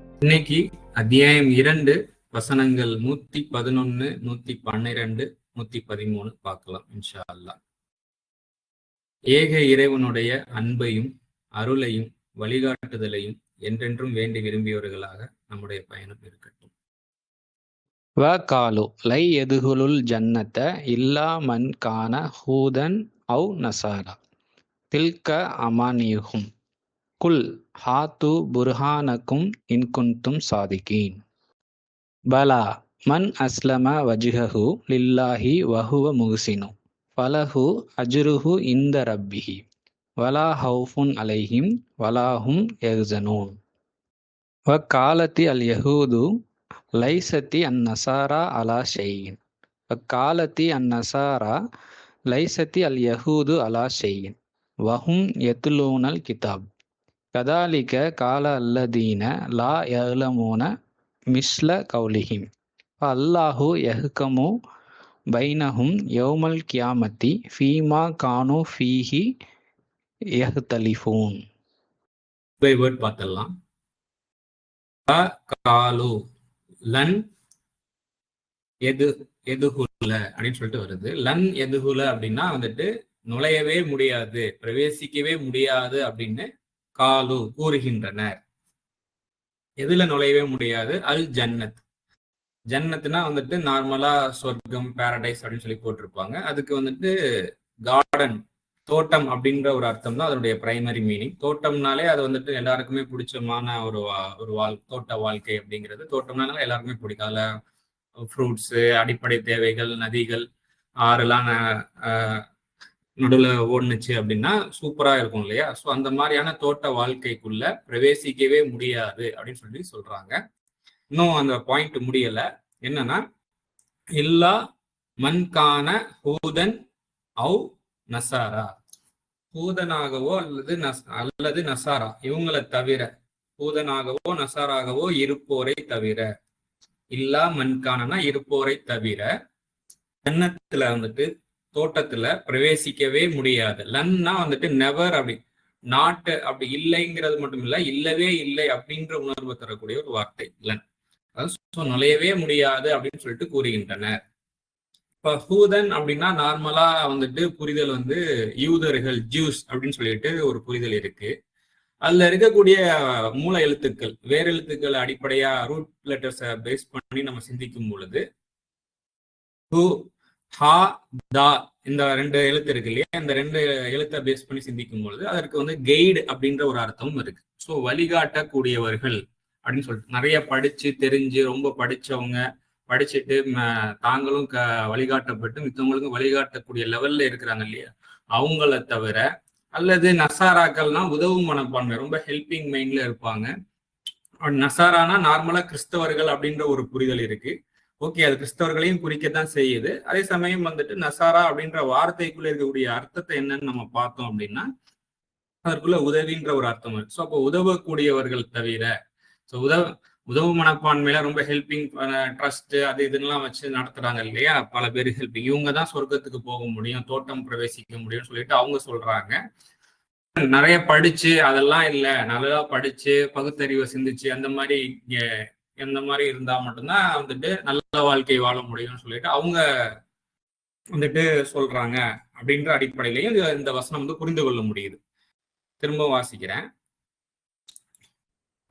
இன்னைக்கு அத்தியாயம் இரண்டு வசனங்கள் நூத்தி பதினொன்னு நூத்தி பன்னிரண்டு நூத்தி பதிமூணு பார்க்கலாம் இன்ஷா அல்லா ஏக இறைவனுடைய அன்பையும் அருளையும் வழிகாட்டுதலையும் என்றென்றும் வேண்டி விரும்பியவர்களாக நம்முடைய பயணம் இருக்கட்டும். வ காலு லை எதுகுலுல் ஜன்னத்த இல்லா மன் கான ஹூதன் அவு நசாரா. தில்க அமானியுகும். குல் ஹாத்து புர்ஹானக்கும் இன்குந்தும் சாதிகீன். பலா மன் அஸ்லம வஜ்ஹஹு லில்லாஹி வஹுவ முஹ்சினு. ஃபலஹு அஜ்ருஹு இந்த ரப்பிஹி. வலா ஹவுஃபுன் அலைஹிம் வலாஹும் யஹ்சனூன். வ காலத்தி அல் யஹூது லைசத்தி அன் நசாரா அலா ஷெய்யின் காலத்தி அன் நசாரா லைசத்தி அல் யஹூது அலா ஷெய்யின் வஹும் எத்துலூனல் கிதாப். கதாலிக்க கால அல்லதீன லா யலமூன மிஸ்ல கௌலிஹிம். அல்லாஹு யஹ்கமு பைனஹும் யோமல் கியாமத்தி ஃபீமா கானு ஃபீஹி எஹ்தலிஃபூன் பை வேர்ட் பார்த்தலாம் காலு லன் எது எதுகுல அப்படின்னு சொல்லிட்டு வருது. லன் எதுகுல அப்படின்னா வந்துட்டு நுழையவே முடியாது பிரவேசிக்கவே முடியாது அப்படின்னு காலு கூறுகின்றனர். எதுல நுழையவே முடியாது. அல் ஜன்னத். ஜன்னத்னா வந்துட்டு நார்மலா சொர்க்கம் பேரடைஸ் அப்படின்னு சொல்லி போட்டிருப்பாங்க. அதுக்கு வந்துட்டு கார்டன் தோட்டம் அப்படின்ற ஒரு அர்த்தம் தான் அதனுடைய பிரைமரி மீனிங் தோட்டம்னாலே அது வந்துட்டு எல்லாருக்குமே பிடிச்சமான ஒரு வா ஒரு வாழ் தோட்ட வாழ்க்கை அப்படிங்கிறது. தோட்டம்னால எல்லாருக்குமே பிடிக்கும். ஃப்ரூட்ஸு அடிப்படை தேவைகள் நதிகள் ஆறுலாம் நடுவில் ஓடுனுச்சு அப்படின்னா சூப்பரா இருக்கும் இல்லையா? ஸோ அந்த மாதிரியான தோட்ட வாழ்க்கைக்குள்ள பிரவேசிக்கவே முடியாது அப்படின்னு சொல்லி சொல்றாங்க. இன்னும் அந்த பாயிண்ட் முடியல. என்னன்னா இல்லா மண்கான ஹூதன் அவு நசாரா. ஹூதனாகவோ அல்லது நஸ் அல்லது நசாரா. இவங்களை தவிர பூதனாகவோ நசாராகவோ இருப்போரை தவிர இல்லா மண்கானனா இருப்போரை தவிர ஜன்னத்துல வந்துட்டு தோட்டத்துல பிரவேசிக்கவே முடியாது. லன்னா வந்துட்டு நெவர் அப்படி நாட்டு அப்படி இல்லைங்கிறது மட்டும் இல்ல இல்லவே இல்லை அப்படின்ற உணர்வு தரக்கூடிய ஒரு வார்த்தை. லன் நுழையவே முடியாது அப்படின்னு சொல்லிட்டு கூறுகின்றனர். இப்ப ஹூதன் அப்படின்னா நார்மலா வந்துட்டு புரிதல் வந்து யூதர்கள் ஜூஸ் அப்படின்னு சொல்லிட்டு ஒரு புரிதல் இருக்கு. அதுல இருக்கக்கூடிய மூல எழுத்துக்கள் வேற எழுத்துக்கள் அடிப்படையா ரூட் லெட்டர்ஸை பேஸ் பண்ணி நம்ம சிந்திக்கும் பொழுது ஹூ ஹா தா இந்த ரெண்டு எழுத்து இருக்கு இல்லையா? இந்த ரெண்டு எழுத்தை பேஸ் பண்ணி சிந்திக்கும் பொழுது அதற்கு வந்து கைடு அப்படின்ற ஒரு அர்த்தமும் இருக்கு. ஸோ வழிகாட்டக்கூடியவர்கள் அப்படின்னு சொல்லிட்டு நிறைய படிச்சு தெரிஞ்சு ரொம்ப படிச்சவங்க படிச்சுட்டு தாங்களும் க வழிகாட்டப்பட்டு மித்தவங்களுக்கும் வழிகாட்டக்கூடிய லெவல்ல இருக்கிறாங்க இல்லையா? அவங்கள தவிர அல்லது நசாராக்கள்னா உதவும் மனப்பான்மை ரொம்ப ஹெல்பிங் மைண்ட்ல இருப்பாங்க. நசாரானா நார்மலா கிறிஸ்தவர்கள் அப்படின்ற ஒரு புரிதல் இருக்கு. ஓகே அது கிறிஸ்தவர்களையும் குறிக்கத்தான் செய்யுது. அதே சமயம் வந்துட்டு நசாரா அப்படின்ற வார்த்தைக்குள்ள இருக்கக்கூடிய அர்த்தத்தை என்னன்னு நம்ம பார்த்தோம் அப்படின்னா அதற்குள்ள உதவின்ற ஒரு அர்த்தம் இருக்கு. ஸோ அப்போ உதவக்கூடியவர்கள் தவிர ஸோ உதவ உதவு மனப்பான்மையில ரொம்ப ஹெல்பிங் ட்ரஸ்ட் அது இதெல்லாம் வச்சு நடத்துறாங்க இல்லையா? பல பேர் ஹெல்பிங் இவங்க தான் சொர்க்கத்துக்கு போக முடியும் தோட்டம் பிரவேசிக்க முடியும்னு சொல்லிட்டு அவங்க சொல்றாங்க. நிறைய படிச்சு அதெல்லாம் இல்லை. நல்லா படிச்சு பகுத்தறிவை சிந்திச்சு அந்த மாதிரி எந்த மாதிரி இருந்தா மட்டும்தான் வந்துட்டு நல்ல வாழ்க்கை வாழ முடியும்னு சொல்லிட்டு அவங்க வந்துட்டு சொல்றாங்க அப்படின்ற அடிப்படையிலையும் இந்த வசனம் வந்து புரிந்து கொள்ள முடியுது. திரும்ப வாசிக்கிறேன்.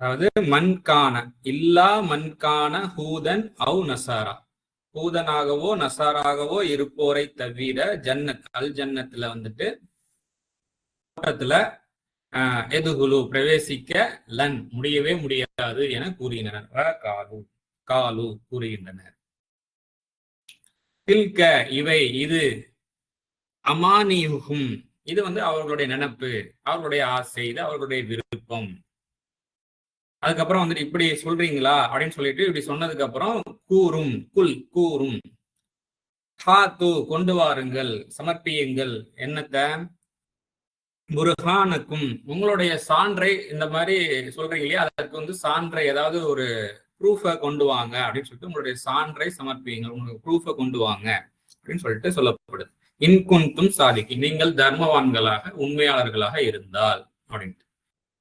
அதாவது மண்கான இல்லா மண்கான ஹூதன் அவு நசாரா. ஹூதனாகவோ நசாராகவோ இருப்போரை தவிர ஜன்னத் அல் ஜன்னத்துல வந்துட்டு தோட்டத்துல எதுகுலு பிரவேசிக்க லன். முடியவே முடியாது என கூறுகின்றனர் காலு. காலு கூறுகின்றனர். தில்க இவை இது அமானியுகும். இது வந்து அவர்களுடைய நினப்பு. அவர்களுடைய ஆசை. இது அவர்களுடைய விருப்பம். அதுக்கப்புறம் வந்துட்டு இப்படி சொல்றீங்களா? அப்படின்னு சொல்லிட்டு இப்படி சொன்னதுக்கு அப்புறம் கூறும். குல் கூறும். ஹாத்து கொண்டு வாருங்கள். சமர்ப்பியுங்கள். என்னத்தை? புருஹானுக்கும் உங்களுடைய சான்றை இந்த மாதிரி சொல்றீங்க இல்லையா? அதற்கு வந்து சான்றை ஏதாவது ஒரு ப்ரூஃபை கொண்டு வாங்க அப்படின்னு சொல்லிட்டு உங்களுடைய சான்றை சமர்ப்பிங்க உங்களுக்கு ப்ரூஃபை கொண்டு வாங்க அப்படின்னு சொல்லிட்டு சொல்லப்படுது. இன்குந்தும் சாதிக்கு நீங்கள் தர்மவான்களாக உண்மையாளர்களாக இருந்தால் அப்படின்ட்டு.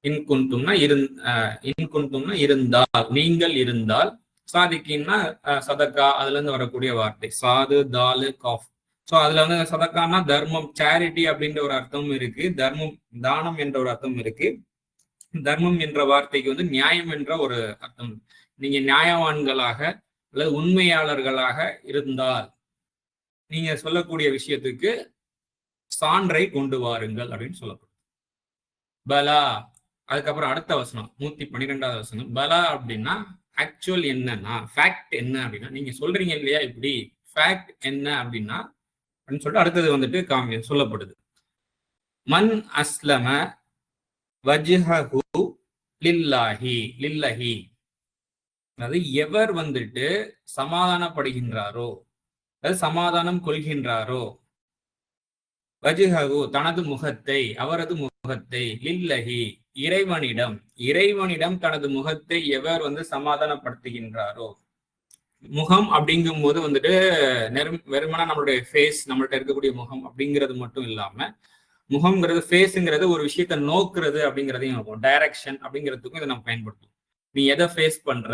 இன்குந்தும்னா இருந் இன்குந்தும்னா இருந்தால் நீங்கள் இருந்தால் சாதிக்கின்னா சதக்கா அதுல இருந்து வரக்கூடிய வார்த்தை சாது தாலு காஃப். ஸோ அதுல வந்து சதக்கான்னா தர்மம் சேரிட்டி அப்படின்ற ஒரு அர்த்தமும் இருக்கு. தர்மம் தானம் என்ற ஒரு அர்த்தம் இருக்கு. தர்மம் என்ற வார்த்தைக்கு வந்து நியாயம் என்ற ஒரு அர்த்தம். நீங்க நியாயவான்களாக அல்லது உண்மையாளர்களாக இருந்தால் நீங்க சொல்லக்கூடிய விஷயத்துக்கு சான்றை கொண்டு வாருங்கள் அப்படின்னு சொல்லப்படும். பலா அதுக்கப்புறம் அடுத்த வசனம் நூத்தி பன்னிரெண்டாவது வசனம். பலா அப்படின்னா ஆக்சுவல் என்னன்னா ஃபேக்ட் என்ன அப்படின்னா நீங்க சொல்றீங்க இல்லையா இப்படி? ஃபேக்ட் என்ன அப்படின்னா அப்படின்னு சொல்லிட்டு அடுத்தது வந்துட்டு காமி சொல்லப்படுது. மன் அஸ்லம வஜ்ஹஹு லில்லாஹி லில்லஹி. அதாவது எவர் வந்துட்டு சமாதானப்படுகின்றாரோ அதாவது சமாதானம் கொள்கின்றாரோ வஜ்ஹஹு தனது முகத்தை அவரது முகத்தை லில்லஹி இறைவனிடம் இறைவனிடம் தனது முகத்தை எவர் வந்து சமாதானப்படுத்துகின்றாரோ முகம் அப்படிங்கும் போது வந்துட்டு வெறுமனா நம்மளுடைய ஃபேஸ் நம்மள்ட்ட இருக்கக்கூடிய முகம் அப்படிங்கிறது மட்டும் இல்லாம முகம்ங்கிறது ஃபேஸுங்கிறது ஒரு விஷயத்த நோக்குறது அப்படிங்கிறதையும் இருக்கும் டைரக்ஷன் அப்படிங்கிறதுக்கும் இதை நம்ம பயன்படுத்துவோம். நீ எதை ஃபேஸ் பண்ற?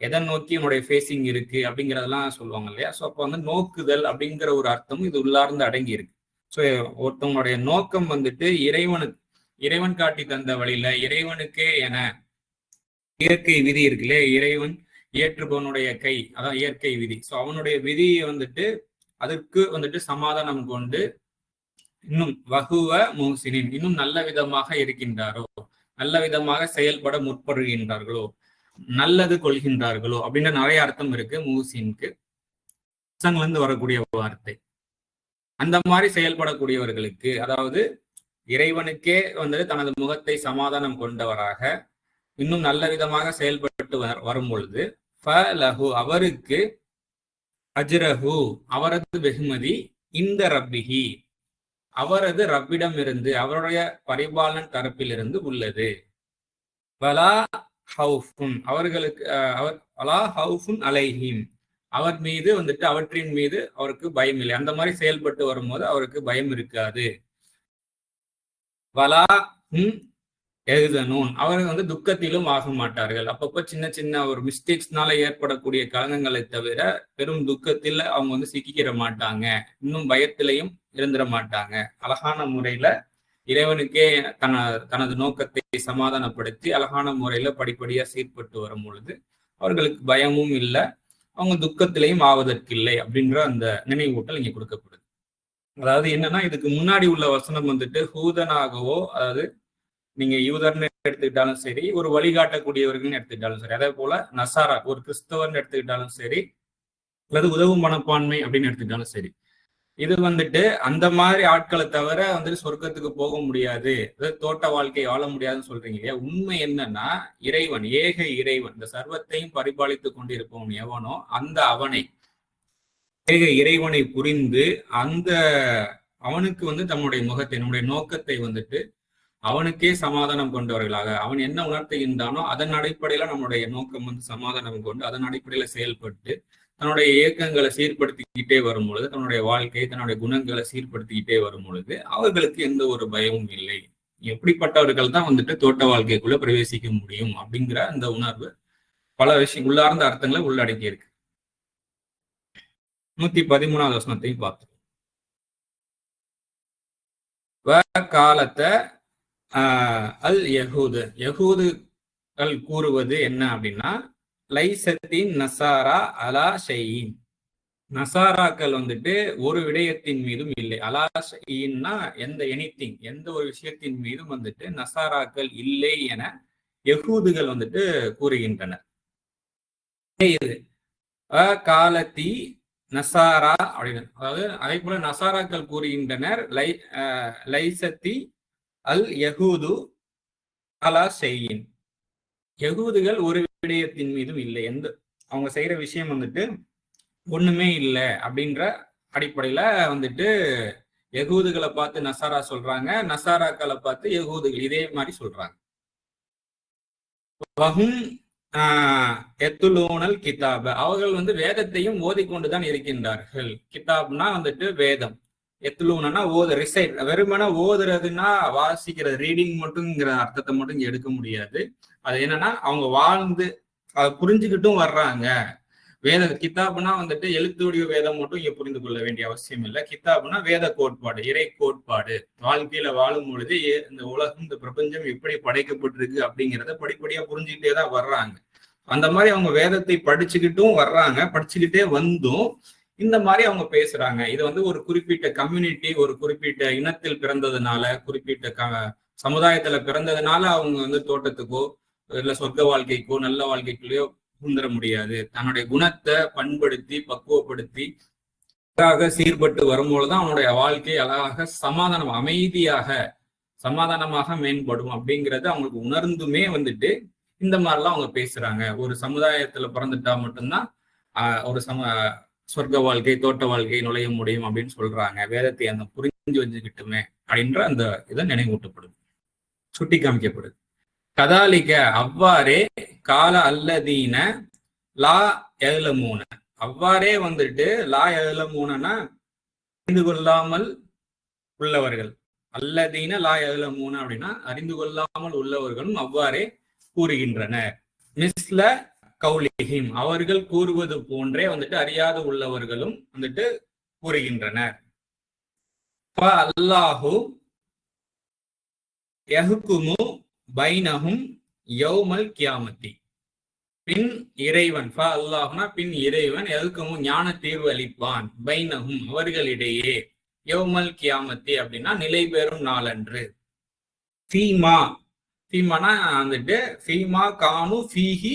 எதை நோக்கி உன்னுடைய ஃபேஸிங் இருக்கு? அப்படிங்கிறதெல்லாம் சொல்லுவாங்க இல்லையா? ஸோ அப்போ வந்து நோக்குதல் அப்படிங்கிற ஒரு அர்த்தம் இது உள்ளார்ந்து அடங்கி இருக்கு. ஸோ ஒருத்தவங்களுடைய நோக்கம் வந்துட்டு இறைவனுக்கு இறைவன் காட்டி தந்த வழியில இறைவனுக்கே என இயற்கை விதி இருக்குல்ல இறைவன் ஏற்றுபவனுடைய கை அதான் இயற்கை விதி. ஸோ அவனுடைய விதியை வந்துட்டு அதற்கு வந்துட்டு சமாதானம் கொண்டு இன்னும் வகுவ மூசினின் இன்னும் நல்ல விதமாக இருக்கின்றாரோ? நல்ல விதமாக செயல்பட முற்படுகின்றார்களோ? நல்லது கொள்கின்றார்களோ? அப்படின்ற நிறைய அர்த்தம் இருக்கு மூசினுக்கு இருந்து வரக்கூடிய வார்த்தை. அந்த மாதிரி செயல்படக்கூடியவர்களுக்கு அதாவது இறைவனுக்கே வந்துட்டு தனது முகத்தை சமாதானம் கொண்டவராக இன்னும் நல்ல விதமாக செயல்பட்டு வரும் பொழுது ஃபலஹு அவருக்கு அஜ்ரஹு அவரது வெகுமதி இந்த ரப்பிஹி. அவரது ரப்பிடம் இருந்து அவருடைய பரிபாலன் தரப்பிலிருந்து உள்ளது. வலா ஹவுஃபுன் அவர்களுக்கு அவர் வலா ஹவுஃபுன் அலைஹிம். அவர் மீது வந்துட்டு அவற்றின் மீது அவருக்கு பயம் இல்லை. அந்த மாதிரி செயல்பட்டு வரும்போது அவருக்கு பயம் இருக்காது. வலா ஹும் எழுதணும். அவர்கள் வந்து துக்கத்திலும் ஆக மாட்டார்கள். அப்பப்போ சின்ன சின்ன ஒரு மிஸ்டேக்ஸ்னால ஏற்படக்கூடிய கலங்கங்களை தவிர பெரும் துக்கத்தில் அவங்க வந்து சிக்கிக்கிற மாட்டாங்க. இன்னும் பயத்திலையும் இருந்துட மாட்டாங்க. அழகான முறையில இறைவனுக்கே தன தனது நோக்கத்தை சமாதானப்படுத்தி அழகான முறையில படிப்படியா சீர்பட்டு வரும் பொழுது அவர்களுக்கு பயமும் இல்லை. அவங்க துக்கத்திலையும் ஆவதற்கில்லை அப்படின்ற அந்த நினைவூட்டல் இங்க கொடுக்கப்படுது. அதாவது என்னன்னா இதுக்கு முன்னாடி உள்ள வசனம் வந்துட்டு ஹூதனாகவோ அதாவது நீங்க யூதர்னு எடுத்துக்கிட்டாலும் சரி ஒரு வழிகாட்டக்கூடியவர்கள்னு எடுத்துக்கிட்டாலும் சரி. அதே போல நசாரா ஒரு கிறிஸ்தவர்னு எடுத்துக்கிட்டாலும் சரி அல்லது உதவும் மனப்பான்மை அப்படின்னு எடுத்துக்கிட்டாலும் சரி. இது வந்துட்டு அந்த மாதிரி ஆட்களை தவிர வந்துட்டு சொர்க்கத்துக்கு போக முடியாது. அதாவது தோட்ட வாழ்க்கை வாழ முடியாதுன்னு சொல்றீங்க இல்லையா? உண்மை என்னன்னா இறைவன் ஏக இறைவன் இந்த சர்வத்தையும் பரிபாலித்து கொண்டிருப்பவன் எவனோ அந்த அவனை ஏக இறைவனை புரிந்து அந்த அவனுக்கு வந்து தன்னுடைய முகத்தை நம்முடைய நோக்கத்தை வந்துட்டு அவனுக்கே சமாதானம் கொண்டவர்களாக அவன் என்ன உணர்த்துகின்றானோ அதன் அடிப்படையில நம்முடைய நோக்கம் வந்து சமாதானம் கொண்டு அதன் அடிப்படையில செயல்பட்டு தன்னுடைய இயக்கங்களை சீர்படுத்திக்கிட்டே வரும் பொழுது தன்னுடைய வாழ்க்கையை தன்னுடைய குணங்களை சீர்படுத்திக்கிட்டே வரும் பொழுது அவர்களுக்கு எந்த ஒரு பயமும் இல்லை. எப்படிப்பட்டவர்கள் தான் வந்துட்டு தோட்ட வாழ்க்கைக்குள்ள பிரவேசிக்க முடியும் அப்படிங்கிற அந்த உணர்வு பல விஷயம் உள்ளார்ந்த அர்த்தங்களை உள்ளடக்கி இருக்கு நூத்தி பதிமூணாவது வசனத்தையும் பார்த்தோம் காலத்தை அல் யகூது யகூதுகள் கூறுவது என்ன அப்படின்னா லைசத்தின் நசாரா அலா ஷெயின். நசாராக்கள் வந்துட்டு ஒரு விடயத்தின் மீதும் இல்லை. அலா ஷெயின்னா எந்த எனித்திங் எந்த ஒரு விஷயத்தின் மீதும் வந்துட்டு நசாராக்கள் இல்லை என யகூதுகள் வந்துட்டு கூறுகின்றனர். இது? காலத்தி நசாரா அப்படின்னு. அதாவது அதே போல நசாராக்கள் கூறுகின்றனர் லை லைசத்தி அல் யகூது அலா செய்யின். யகூதுகள் ஒரு விடயத்தின் மீதும் இல்லை. எந்த அவங்க செய்யற விஷயம் வந்துட்டு ஒண்ணுமே இல்லை அப்படின்ற அடிப்படையில வந்துட்டு யகூதுகளை பார்த்து நசாரா சொல்றாங்க. நசாராக்களை பார்த்து யகூதுகள் இதே மாதிரி சொல்றாங்க. வகும் எத்துலூனல் கிதாப். அவர்கள் வந்து வேதத்தையும் ஓதிக்கொண்டுதான் இருக்கின்றார்கள். கிதாப்னா வந்துட்டு வேதம். எத்துலூனா ஓத ரிசைட் வெறுமனே ஓதுறதுன்னா வாசிக்கிறது ரீடிங் மட்டும்ங்கிற அர்த்தத்தை மட்டும் இங்க எடுக்க முடியாது. அது என்னன்னா அவங்க வாழ்ந்து அதை புரிஞ்சுக்கிட்டும் வர்றாங்க. வேத கித்தாப்னா வந்துட்டு எழுத்துடைய வேதம் மட்டும் இங்க புரிந்து கொள்ள வேண்டிய அவசியம் இல்லை. கித்தாப்னா வேத கோட்பாடு இறை கோட்பாடு. வாழ்க்கையில வாழும் பொழுது இந்த உலகம் இந்த பிரபஞ்சம் எப்படி படைக்கப்பட்டிருக்கு அப்படிங்கிறத படிப்படியா புரிஞ்சுக்கிட்டே தான் வர்றாங்க. அந்த மாதிரி அவங்க வேதத்தை படிச்சுக்கிட்டும் வர்றாங்க. படிச்சுக்கிட்டே வந்தும் இந்த மாதிரி அவங்க பேசுறாங்க. இது வந்து ஒரு குறிப்பிட்ட கம்யூனிட்டி ஒரு குறிப்பிட்ட இனத்தில் பிறந்ததுனால குறிப்பிட்ட க சமுதாயத்துல பிறந்ததுனால அவங்க வந்து தோட்டத்துக்கோ இல்ல சொர்க்க வாழ்க்கைக்கோ நல்ல வாழ்க்கைக்குள்ளேயோ புகுந்துட முடியாது. தன்னுடைய குணத்தை பண்படுத்தி பக்குவப்படுத்தி அழகாக சீர்பட்டு வரும்போதுதான் அவனுடைய வாழ்க்கை அழகாக சமாதானம் அமைதியாக சமாதானமாக மேம்படும் அப்படிங்கறது அவங்களுக்கு உணர்ந்துமே வந்துட்டு இந்த மாதிரிலாம் அவங்க பேசுறாங்க. ஒரு சமுதாயத்துல பிறந்துட்டா மட்டும்தான் ஒரு சம சொர்க்க வாழ்க்கை தோட்ட வாழ்க்கை நுழைய முடியும் அப்படின்னு சொல்றாங்க. வேதத்தை அந்த புரிஞ்சு வச்சுக்கிட்டுமே அப்படின்ற அந்த இதை நினைவூட்டப்படுது. சுட்டி காமிக்கப்படுது. கதாலிக்க அவ்வாறே கால அல்லதீன லா எழுலமூன அவ்வாறே வந்துட்டு லா எழுலமூனனா அறிந்து கொள்ளாமல் உள்ளவர்கள். அல்லதீன லா எழுலமூன அப்படின்னா அறிந்து கொள்ளாமல் உள்ளவர்களும் அவ்வாறே கூறுகின்றனர். மிஸ்ல கௌலிஹிம் அவர்கள் கூறுவது போன்றே வந்துட்டு அறியாது உள்ளவர்களும் வந்துட்டு கூறுகின்றனர். ப அல்லாஹு யஹ்குமு பைனஹும் யௌமல் கியாமத்தி. பின் இறைவன் ஃப அல்லாஹ்னா பின் இறைவன் எதுக்கும் ஞான தீர்வு அளிப்பான். பைனஹும் அவர்களிடையே யௌமல் கியாமத்தி அப்படின்னா நிலை பெறும் நாளன்று. சீமா சீமானா வந்துட்டு சீமா கானு ஃபீஹி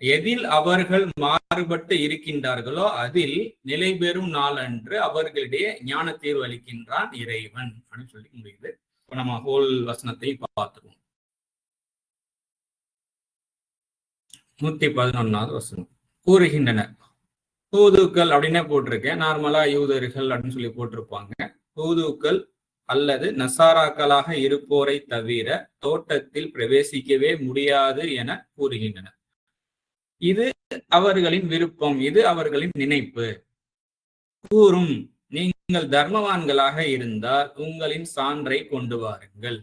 எதில் அவர்கள் மாறுபட்டு இருக்கின்றார்களோ அதில் நிலை பெறும் அன்று அவர்களிடையே ஞான தீர்வு அளிக்கின்றான் இறைவன் அப்படின்னு சொல்லி முடியுது. நம்ம ஹோல் வசனத்தை பார்த்துருவோம் நூத்தி பதினொன்னாவது வசனம். கூறுகின்றனர். தூதுக்கள் அப்படின்னே போட்டிருக்கேன். நார்மலா யூதர்கள் அப்படின்னு சொல்லி போட்டிருப்பாங்க. தூதுக்கள் அல்லது நசாராக்களாக இருப்போரை தவிர தோட்டத்தில் பிரவேசிக்கவே முடியாது என கூறுகின்றனர். இது அவர்களின் விருப்பம் இது அவர்களின் நினைப்பு. கூறும் நீங்கள் தர்மவான்களாக இருந்தால் உங்களின் சான்றை கொண்டு வாருங்கள்.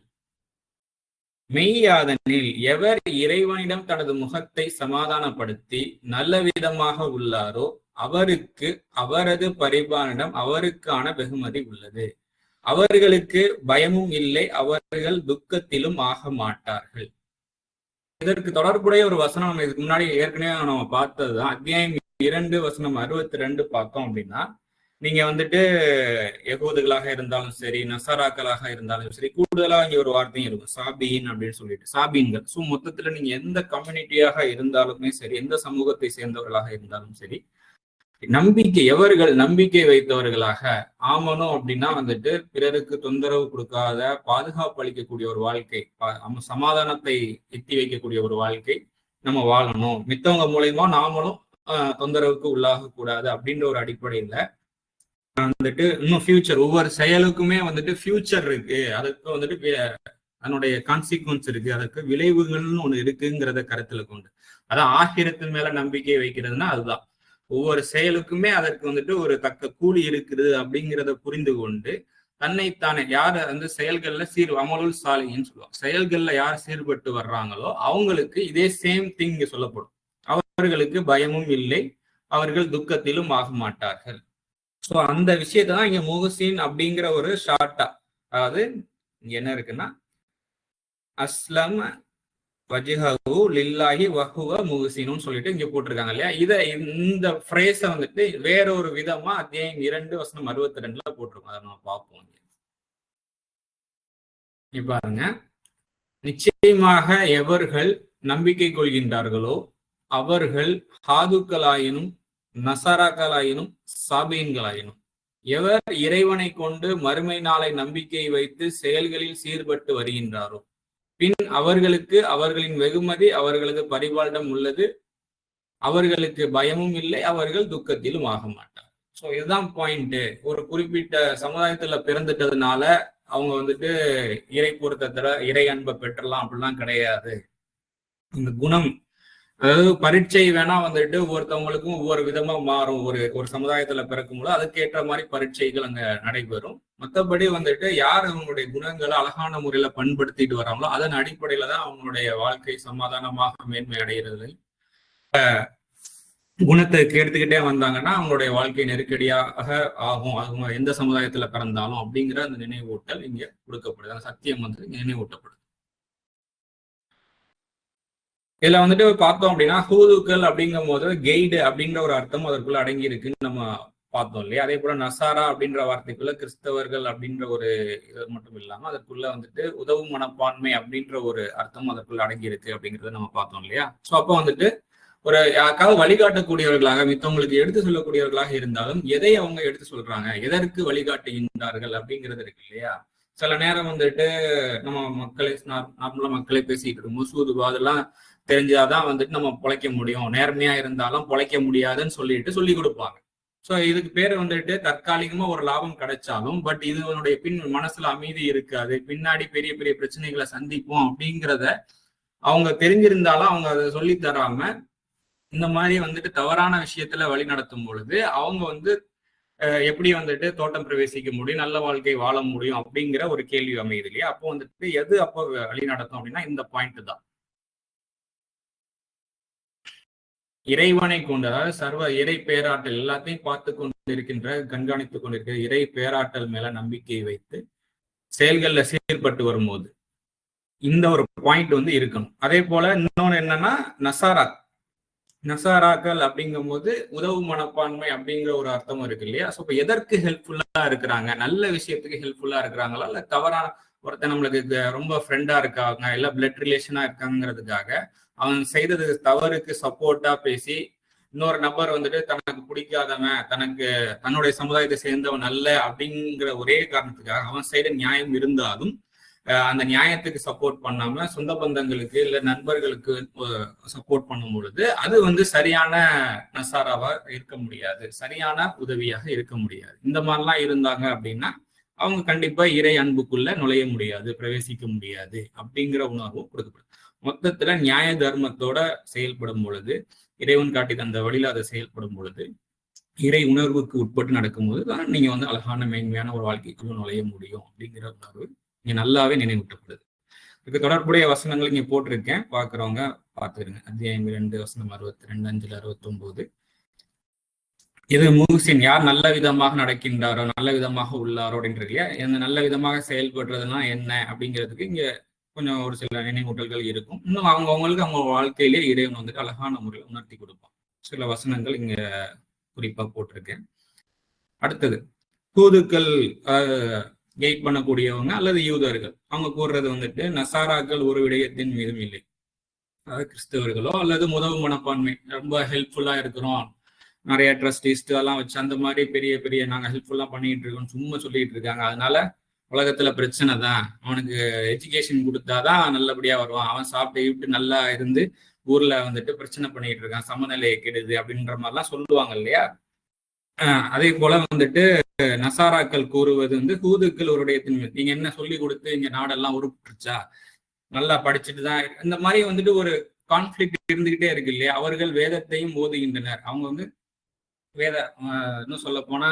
மெய்யாதனில் எவர் இறைவனிடம் தனது முகத்தை சமாதானப்படுத்தி நல்ல விதமாக உள்ளாரோ அவருக்கு அவரது பரிபாலனிடம் அவருக்கான வெகுமதி உள்ளது. அவர்களுக்கு பயமும் இல்லை அவர்கள் துக்கத்திலும் ஆக மாட்டார்கள். இதற்கு தொடர்புடைய ஒரு வசனம் நம்ம இதுக்கு முன்னாடி ஏற்கனவே நம்ம பார்த்ததுதான். அத்தியாயம் இரண்டு வசனம் அறுபத்தி ரெண்டு பார்த்தோம் அப்படின்னா நீங்க வந்துட்டு யகூதுகளாக இருந்தாலும் சரி நசாராக்களாக இருந்தாலும் சரி கூடுதலா இங்க ஒரு வார்த்தையும் இருக்கும். சாபீன் அப்படின்னு சொல்லிட்டு. சாபீன்கள். ஸோ மொத்தத்துல நீங்க எந்த கம்யூனிட்டியாக இருந்தாலுமே சரி எந்த சமூகத்தை சேர்ந்தவர்களாக இருந்தாலும் சரி நம்பிக்கை எவர்கள் நம்பிக்கை வைத்தவர்களாக ஆமனும் அப்படின்னா வந்துட்டு பிறருக்கு தொந்தரவு கொடுக்காத பாதுகாப்பு அளிக்கக்கூடிய ஒரு வாழ்க்கை நம்ம சமாதானத்தை எத்தி வைக்கக்கூடிய ஒரு வாழ்க்கை நம்ம வாழணும். மித்தவங்க மூலயமா நாமளும் தொந்தரவுக்கு உள்ளாக கூடாது அப்படின்ற ஒரு அடிப்படையில வந்துட்டு இன்னும் ஃபியூச்சர் ஒவ்வொரு செயலுக்குமே வந்துட்டு ஃபியூச்சர் இருக்கு. அதுக்கு வந்துட்டு அதனுடைய கான்சிக்வன்ஸ் இருக்கு. அதுக்கு விளைவுகள்னு ஒண்ணு இருக்குங்கிறத கருத்துல கொண்டு. அதான் ஆகிரத்தின் மேல நம்பிக்கை வைக்கிறதுனா அதுதான். ஒவ்வொரு செயலுக்குமே அதற்கு வந்துட்டு ஒரு தக்க கூலி இருக்குது அப்படிங்கிறத புரிந்து கொண்டு தன்னைத்தானே யார் வந்து செயல்கள்ல சீர் அமலுல் சாலைன்னு சொல்லுவாங்க. செயல்கள்ல யார் சீர்பட்டு வர்றாங்களோ அவங்களுக்கு இதே சேம் திங் இங்க சொல்லப்படும். அவர்களுக்கு பயமும் இல்லை அவர்கள் துக்கத்திலும் ஆக மாட்டார்கள். ஸோ அந்த விஷயத்தை தான் இங்க முகசீன் அப்படிங்கிற ஒரு ஷார்ட்டா அதாவது இங்க என்ன இருக்குன்னா அஸ்லம் வஜிஹு லில்லாஹி வஹுவ முகசினும் சொல்லிட்டு இங்க போட்டிருக்காங்க இல்லையா? இத இந்த ஃப்ரேஸ வந்துட்டு வேற ஒரு விதமா அத்தியாயம் இரண்டு வசனம் அறுபத்தி ரெண்டுல போட்டிருக்கோம். அதை நம்ம பார்ப்போம் இங்க. பாருங்க. நிச்சயமாக எவர்கள் நம்பிக்கை கொள்கின்றார்களோ அவர்கள் ஹாதுக்களாயினும் நசாராக்களாயினும் சாபியன்களாயினும் எவர் இறைவனை கொண்டு மறுமை நாளை நம்பிக்கை வைத்து செயல்களில் சீர்பட்டு வருகின்றாரோ பின் அவர்களுக்கு அவர்களின் வெகுமதி அவர்களது பரிபாலிடம் உள்ளது. அவர்களுக்கு பயமும் இல்லை அவர்கள் துக்கத்திலும் ஆக மாட்டார் ஸோ இதுதான் பாயிண்ட் ஒரு குறிப்பிட்ட சமுதாயத்துல பிறந்துட்டதுனால அவங்க வந்துட்டு இறை பொருத்தத்துல இறை அன்பை பெற்றலாம் அப்படிலாம் கிடையாது. இந்த குணம் அதாவது பரீட்சை வேணா வந்துட்டு ஒவ்வொருத்தவங்களுக்கும் ஒவ்வொரு விதமா மாறும். ஒரு ஒரு சமுதாயத்துல பிறக்கும்போது அதுக்கேற்ற மாதிரி பரீட்சைகள் அங்க நடைபெறும். மற்றபடி வந்துட்டு யார் அவங்களுடைய குணங்களை அழகான முறையில பண்படுத்திட்டு வராங்களோ அதன் அடிப்படையில தான் அவங்களுடைய வாழ்க்கை சமாதானமாக மேன்மை அடைகிறது. குணத்தை கெடுத்துக்கிட்டே வந்தாங்கன்னா அவங்களுடைய வாழ்க்கை நெருக்கடியாக ஆகும். அவங்க எந்த சமுதாயத்துல பிறந்தாலும் அப்படிங்கிற அந்த நினைவூட்டல் இங்க கொடுக்கப்படுது. அந்த சத்தியம் வந்து நினைவூட்டப்படுது. இதுல வந்துட்டு பார்த்தோம் அப்படின்னா ஹூதுக்கள் அப்படிங்கும் போது கெய்டு அப்படிங்கிற ஒரு அர்த்தம் அதற்குள்ள அடங்கி இருக்குன்னு நம்ம பார்த்தோம் இல்லையா? அதே போல நசாரா அப்படின்ற வார்த்தைக்குள்ள கிறிஸ்தவர்கள் அப்படின்ற ஒரு இது மட்டும் இல்லாம அதற்குள்ள வந்துட்டு உதவும் மனப்பான்மை அப்படின்ற ஒரு அர்த்தம் அதற்குள்ள அடங்கி இருக்கு அப்படிங்கறத நம்ம பார்த்தோம் இல்லையா? சோ அப்போ வந்துட்டு ஒரு யாருக்காவது வழிகாட்டக்கூடியவர்களாக மித்தவங்களுக்கு எடுத்து சொல்லக்கூடியவர்களாக இருந்தாலும் எதை அவங்க எடுத்து சொல்றாங்க? எதற்கு வழிகாட்டுகின்றார்கள் அப்படிங்கிறது இருக்கு இல்லையா? சில நேரம் வந்துட்டு நம்ம மக்களை நார்மலா மக்களை பேசிட்டு இருக்கும் சூதுவா அதெல்லாம் தெரிஞ்சாதான் வந்துட்டு நம்ம பொழைக்க முடியும். நேர்மையா இருந்தாலும் பொழைக்க முடியாதுன்னு சொல்லிட்டு சொல்லி கொடுப்பாங்க. ஸோ இதுக்கு பேர் வந்துட்டு தற்காலிகமா ஒரு லாபம் கிடைச்சாலும் பட் இதனுடைய பின் மனசுல அமைதி இருக்காது. பின்னாடி பெரிய பெரிய பிரச்சனைகளை சந்திப்போம் அப்படிங்கிறத அவங்க தெரிஞ்சிருந்தாலும் அவங்க அதை சொல்லி தராம இந்த மாதிரி வந்துட்டு தவறான விஷயத்துல வழி நடத்தும் பொழுது அவங்க வந்து எப்படி வந்துட்டு தோட்டம் பிரவேசிக்க முடியும் நல்ல வாழ்க்கை வாழ முடியும் அப்படிங்கிற ஒரு கேள்வி அமையுது இல்லையா? அப்போ வந்துட்டு எது அப்போ வழி நடத்தும் அப்படின்னா இந்த பாயிண்ட் தான். இறைவனை கொண்டு அதாவது சர்வ இறை பேராற்றல் எல்லாத்தையும் பார்த்து கொண்டு இருக்கின்ற கண்காணித்துக் கொண்டிருக்கிற இறை பேராற்றல் மேல நம்பிக்கை வைத்து செயல்கள்ல சீர்பட்டு வரும்போது இந்த ஒரு பாயிண்ட் வந்து இருக்கணும். அதே போல இன்னொன்னு என்னன்னா நசாரா நசாராக்கள் அப்படிங்கும் போது உதவு மனப்பான்மை அப்படிங்கிற ஒரு அர்த்தம் இருக்கு இல்லையா? ஸோ இப்போ எதற்கு ஹெல்ப்ஃபுல்லா இருக்கிறாங்க? நல்ல விஷயத்துக்கு ஹெல்ப்ஃபுல்லா இருக்கிறாங்களா? இல்லை தவறான ஒருத்தர் நம்மளுக்கு ரொம்ப ஃப்ரெண்டா இருக்காங்க இல்லை பிளட் ரிலேஷனா இருக்காங்கிறதுக்காக அவன் செய்தது தவறுக்கு சப்போர்ட்டா பேசி இன்னொரு நபர் வந்துட்டு தனக்கு பிடிக்காதவன் தனக்கு தன்னுடைய சமுதாயத்தை சேர்ந்தவன் அல்ல அப்படிங்கிற ஒரே காரணத்துக்காக அவன் செய்த நியாயம் இருந்தாலும் அந்த நியாயத்துக்கு சப்போர்ட் பண்ணாம சொந்த பந்தங்களுக்கு இல்ல நண்பர்களுக்கு சப்போர்ட் பண்ணும் பொழுது அது வந்து சரியான நசாராவா இருக்க முடியாது. சரியான உதவியாக இருக்க முடியாது. இந்த மாதிரிலாம் இருந்தாங்க அப்படின்னா அவங்க கண்டிப்பா இறை அன்புக்குள்ள நுழைய முடியாது பிரவேசிக்க முடியாது அப்படிங்கிற உணர்வும் கொடுக்கப்படும். மொத்தத்துல நியாய தர்மத்தோட செயல்படும் பொழுது இறைவன் காட்டி தந்த வழியில அதை செயல்படும் பொழுது இறை உணர்வுக்கு உட்பட்டு நடக்கும்போது தான் நீங்க வந்து அழகான மேன்மையான ஒரு வாழ்க்கைக்குள்ள நுழைய முடியும் அப்படிங்கிற உணர்வு இங்க நல்லாவே நினைவூட்டப்படுது. இதுக்கு தொடர்புடைய வசனங்கள் இங்க போட்டிருக்கேன். பாக்குறவங்க பாத்துருங்க அத்தியாயம் ரெண்டு வசனம் அறுபத்தி ரெண்டு அஞ்சுல அறுபத்தி ஒன்பது இது மூசின் யார் நல்ல விதமாக நடக்கின்றாரோ நல்ல விதமாக உள்ளாரோ அப்படின்றது இல்லையா? இந்த நல்ல விதமாக செயல்படுறதுனா என்ன அப்படிங்கிறதுக்கு இங்க கொஞ்சம் ஒரு சில நினைவூட்டல்கள் இருக்கும். இன்னும் அவங்க அவங்களுக்கு அவங்க வாழ்க்கையிலே இறைவன் வந்துட்டு அழகான முறையில் உணர்த்தி கொடுப்பான். சில வசனங்கள் இங்க குறிப்பா போட்டிருக்கேன். அடுத்தது தூதுக்கள் கெயிட் பண்ணக்கூடியவங்க அல்லது யூதர்கள் அவங்க கூறுறது வந்துட்டு நசாராக்கள் ஒரு விடயத்தின் மீதும் இல்லை. அதாவது கிறிஸ்தவர்களோ அல்லது முதவு மனப்பான்மை ரொம்ப ஹெல்ப்ஃபுல்லா இருக்கிறோம். நிறைய ட்ரஸ்டிஸ்ட் எல்லாம் வச்சு அந்த மாதிரி பெரிய பெரிய நாங்க ஹெல்ப்ஃபுல்லா பண்ணிட்டு இருக்கோம் சும்மா சொல்லிட்டு இருக்காங்க. அதனால உலகத்துல பிரச்சனை தான். அவனுக்கு எஜுகேஷன் கொடுத்தாதான் நல்லபடியா வருவான். அவன் சாப்பிட்டு விட்டு நல்லா இருந்து ஊர்ல வந்துட்டு பிரச்சனை பண்ணிட்டு இருக்கான். சமநிலையை கெடுது அப்படின்ற மாதிரிலாம் சொல்லுவாங்க இல்லையா? அதே போல வந்துட்டு நசாராக்கள் கூறுவது வந்து ஹூதுக்கள் ஒரு உடையத்தின் நீங்க என்ன சொல்லி கொடுத்து இங்க நாடெல்லாம் உருப்பிட்டுருச்சா? நல்லா படிச்சுட்டு தான் இந்த மாதிரி வந்துட்டு ஒரு கான்ஃபிளிக் இருந்துகிட்டே இருக்கு இல்லையா? அவர்கள் வேதத்தையும் ஓதுகின்றனர். அவங்க வந்து வேத இன்னும் சொல்ல போனா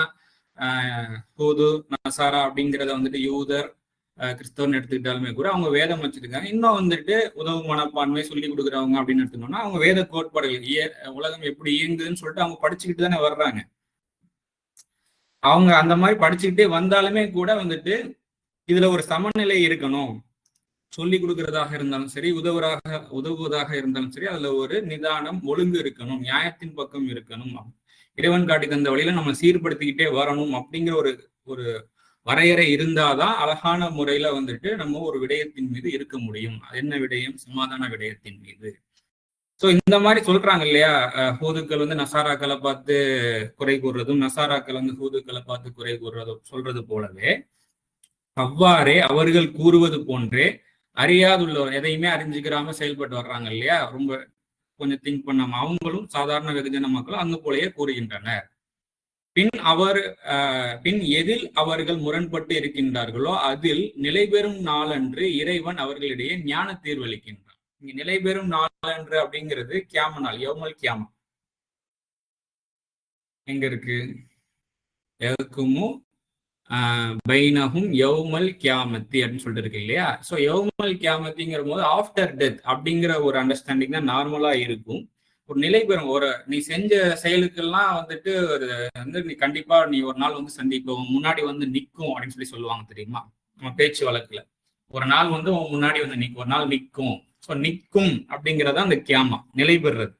ஹூது நசாரா அப்படிங்கிறத வந்துட்டு யூதர் கிறிஸ்தவன் எடுத்துக்கிட்டாலுமே கூட அவங்க வேதம் வச்சிருக்காங்க. இன்னும் வந்துட்டு உதவு மனப்பான்மை சொல்லி கொடுக்குறவங்க அப்படின்னு எடுத்துக்கணும்னா அவங்க வேத கோட்பாடுகள் உலகம் எப்படி இயங்குதுன்னு சொல்லிட்டு அவங்க படிச்சுக்கிட்டு தானே வர்றாங்க. அவங்க அந்த மாதிரி படிச்சுக்கிட்டே வந்தாலுமே கூட வந்துட்டு இதுல ஒரு சமநிலை இருக்கணும். சொல்லி கொடுக்கறதாக இருந்தாலும் சரி உதவுறாக உதவுவதாக இருந்தாலும் சரி அதுல ஒரு நிதானம் ஒழுங்கு இருக்கணும் நியாயத்தின் பக்கம் இருக்கணும். இறைவன் காட்டி தந்த வழியில நம்ம சீர்படுத்திக்கிட்டே வரணும் அப்படிங்கிற ஒரு ஒரு வரையறை இருந்தாதான் அழகான முறையில வந்துட்டு நம்ம ஒரு விடயத்தின் மீது இருக்க முடியும். என்ன விடயம்? சமாதான விடயத்தின் மீது. ஸோ இந்த மாதிரி சொல்றாங்க இல்லையா? ஹூதுக்கள் வந்து நசாராக்களை பார்த்து குறை கூறுறதும் நசாராக்கள் வந்து ஹூதுக்களை பார்த்து குறை கூறுறதும் சொல்றது போலவே அவ்வாறே அவர்கள் கூறுவது போன்றே அறியாதுள்ளவர் எதையுமே அறிஞ்சுக்கிறாம செயல்பட்டு வர்றாங்க இல்லையா? ரொம்ப கொஞ்சம் திங்க் பண்ணாம அவங்களும் சாதாரண வெகுஜன மக்களும் அங்கு போலயே கூறுகின்றனர். பின் அவர் பின் எதில் அவர்கள் முரண்பட்டு இருக்கின்றார்களோ அதில் நிலை பெறும் நாளன்று இறைவன் அவர்களிடையே ஞான தீர்வளிக்கின்றான். இங்க நிலை பெறும் நாளன்று அப்படிங்கிறது கியாம நாள் யௌமல் கியாமா எங்க இருக்கு? எதுக்குமோ பைனகும் யவுமல் கியாமத்தி அப்படின்னு சொல்லிட்டு இருக்கு இல்லையா? ஸோ யௌமல் கியாமத்திங்கிற போது ஆஃப்டர் டெத் அப்படிங்கிற ஒரு அண்டர்ஸ்டாண்டிங் தான் நார்மலா இருக்கும். ஒரு நிலை பெறும். ஒரு நீ செஞ்ச செயலுக்கெல்லாம் வந்துட்டு ஒரு வந்து நீ கண்டிப்பா நீ ஒரு நாள் வந்து சந்திப்போம். முன்னாடி வந்து நிற்கும் அப்படின்னு சொல்லி சொல்லுவாங்க தெரியுமா? நம்ம பேச்சு வழக்குல. ஒரு நாள் வந்து உன் முன்னாடி வந்து நிற்கும் ஒரு நாள் நிற்கும். ஸோ நிற்கும் அப்படிங்கிறதா அந்த கியாமா நிலை பெறுறது.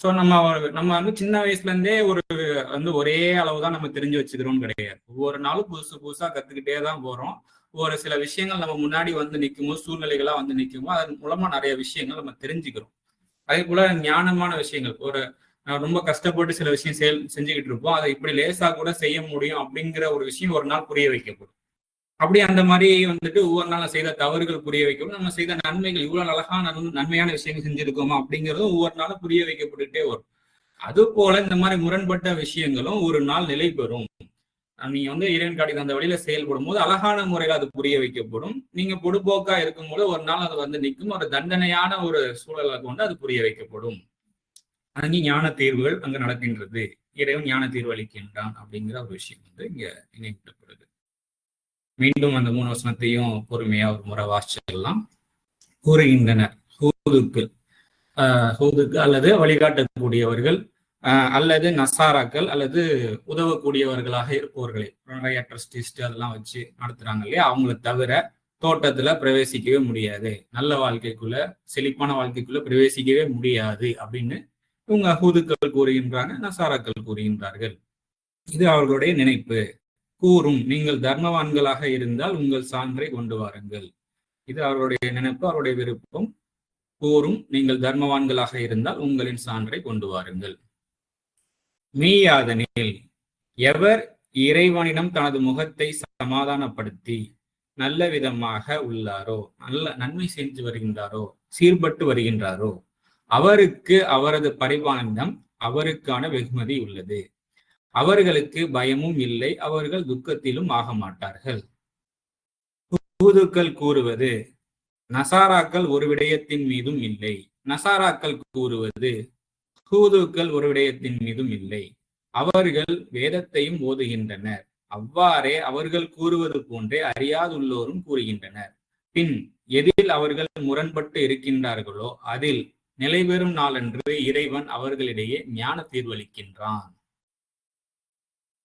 ஸோ நம்ம நம்ம வந்து சின்ன வயசுலேருந்தே ஒரு வந்து ஒரே அளவு தான் நம்ம தெரிஞ்சு வச்சுக்கிறோம்னு கிடையாது. ஒவ்வொரு நாளும் புதுசு புதுசாக கற்றுக்கிட்டே தான் போகிறோம் ஒரு சில விஷயங்கள் நம்ம முன்னாடி வந்து நிற்குமோ சூழ்நிலைகளாக வந்து நிற்குமோ அதன் மூலமாக நிறைய விஷயங்கள் நம்ம தெரிஞ்சுக்கிறோம். அதே போல் ஞானமான விஷயங்கள் ஒரு ரொம்ப கஷ்டப்பட்டு சில விஷயம் செயல் செஞ்சுக்கிட்டு இருப்போம். அதை இப்படி லேசாக கூட செய்ய முடியும் அப்படிங்கிற ஒரு விஷயம் ஒரு நாள் புரிய வைக்கப்படும். அப்படி அந்த மாதிரி வந்துட்டு ஒவ்வொரு நாள் செய்த தவறுகள் புரிய வைக்கணும் நம்ம செய்த நன்மைகள் இவ்வளவு அழகான நன்மையான விஷயங்கள் செஞ்சிருக்கோமா அப்படிங்கிறதும் ஒவ்வொரு நாளும் புரிய வைக்கப்பட்டுட்டே வரும். அது போல இந்த மாதிரி முரண்பட்ட விஷயங்களும் ஒரு நாள் நிலை பெறும். நீங்க வந்து இறைவன் காட்டி அந்த வழியில செயல்படும் போது அழகான முறையில் அது புரிய வைக்கப்படும். நீங்க பொடுபோக்கா இருக்கும்போது ஒரு நாள் அது வந்து நிற்கும். ஒரு தண்டனையான ஒரு சூழலை கொண்டு அது புரிய வைக்கப்படும். அங்கே ஞான தீர்வுகள் அங்க நடக்கின்றது. இறைவன் ஞான தீர்வு அளிக்கின்றான் அப்படிங்கிற ஒரு விஷயம் வந்து இங்க இணைக்கப்படுது மீண்டும் அந்த மூணு வசனத்தையும் பொறுமையா ஒரு முறை வாசிச்சிடலாம். கூறுகின்றனர் ஹூதுக்கு ஹூதுக்கு அல்லது வழிகாட்டக்கூடியவர்கள் அல்லது நசாராக்கள் அல்லது உதவக்கூடியவர்களாக இருப்பவர்களே. நிறைய ட்ரஸ்டிஸ்ட் அதெல்லாம் வச்சு நடத்துறாங்க இல்லையா? அவங்கள தவிர தோட்டத்துல பிரவேசிக்கவே முடியாது. நல்ல வாழ்க்கைக்குள்ள செழிப்பான வாழ்க்கைக்குள்ள பிரவேசிக்கவே முடியாது அப்படின்னு இவங்க ஹூதுக்கள் கூறுகின்றாங்க நசாராக்கள் கூறுகின்றார்கள். இது அவர்களுடைய நினைப்பு. கூறும். நீங்கள் தர்மவான்களாக இருந்தால் உங்கள் சான்றை கொண்டு வாருங்கள். இது அவருடைய நினைப்பு அவருடைய விருப்பம். கூறும். நீங்கள் தர்மவான்களாக இருந்தால் உங்களின் சான்றை கொண்டு வாருங்கள். மீயாதனில் எவர் இறைவனிடம் தனது முகத்தை சமாதானப்படுத்தி நல்ல விதமாக உள்ளாரோ நல்ல நன்மை செஞ்சு வருகின்றாரோ சீர்பட்டு வருகின்றாரோ அவருக்கு அவரது பரிபாலனிடம் அவருக்கான வெகுமதி உள்ளது. அவர்களுக்கு பயமும் இல்லை அவர்கள் துக்கத்திலும் ஆக மாட்டார்கள் தூதுக்கள் கூறுவது நசாராக்கள் ஒரு விடயத்தின் மீதும் இல்லை. நசாராக்கள் கூறுவது ஹூதுக்கள் ஒரு விடயத்தின் மீதும் இல்லை. அவர்கள் வேதத்தையும் ஓதுகின்றனர். அவ்வாறே அவர்கள் கூறுவது போன்றே அறியாதுள்ளோரும் கூறுகின்றனர். பின் எதில் அவர்கள் முரண்பட்டு இருக்கின்றார்களோ அதில் நிலைபெறும் நாளன்று இறைவன் அவர்களிடையே ஞான தீர்வளிக்கின்றான்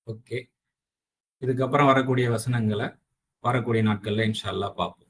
ஓகே இதுக்கப்புறம் வரக்கூடிய வசனங்களை வரக்கூடிய நாட்களில் இன்ஷால்லா பார்ப்போம்.